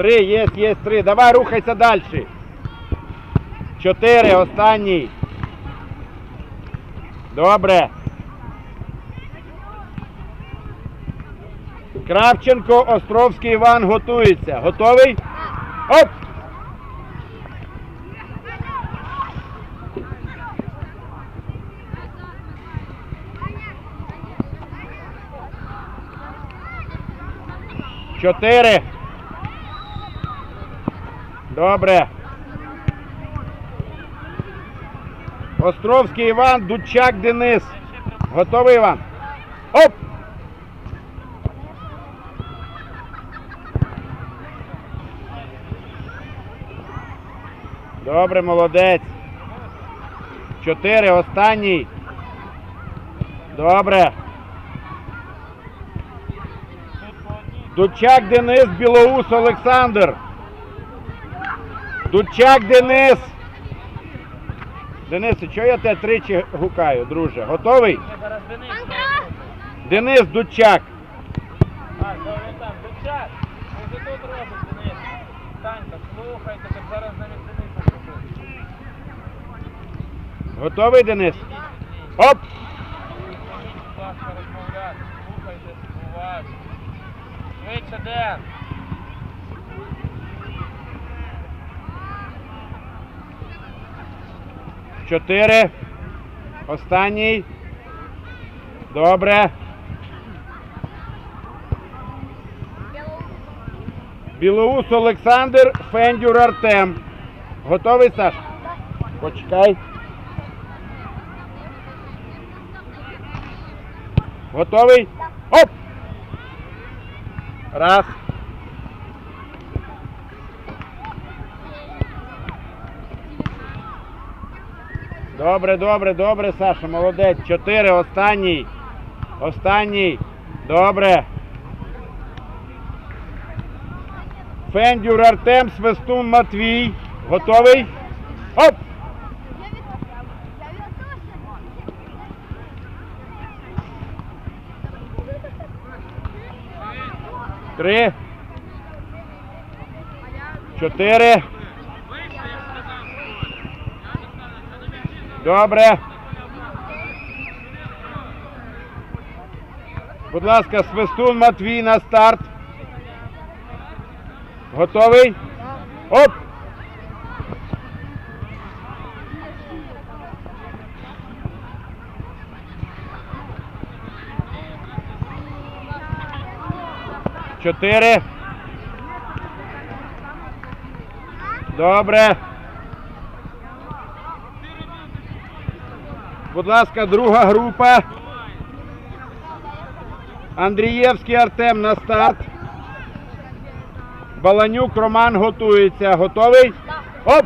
Три, є, є, три. Давай рухайся далі. Чотири, останній. Добре. Кравченко, Островський Іван готується. Готовий? Оп! Чотири. Добре. Островський Іван, Дудчак Денис. Готовий Іван? Оп! Добре, молодець. Чотири, останній. Добре. Дудчак Денис, Білоус Олександр. Дудчак Денис. Денисе, чого я тебе тричі гукаю, друже? Готовий? Денис. Денис Дудчак. А, він там. Ви вже тут робите, Денис. Танька, слухайте, так зараз навіть зробити. Готовий, Денис? Оп! Слухайте уважно. Швидше, Ден. Чотири. Останній. Добре. Білоус Олександр, Фендюр Артем. Готовий, Саш? Почекай. Готовий? Оп! Раз. Добре, добре, добре, Саша, молодець. Чотири, останній. Останній. Добре. Фендюр Артем, Свистун Матвій. Готовий? Оп! Три. Чотири. Добре. Будь ласка, свистун Матвій на старт. Готовий? Оп! Чотири. Добре. Будь ласка, друга група. Андрієвський Артем на старт. Баланюк Роман готується. Готовий? Оп!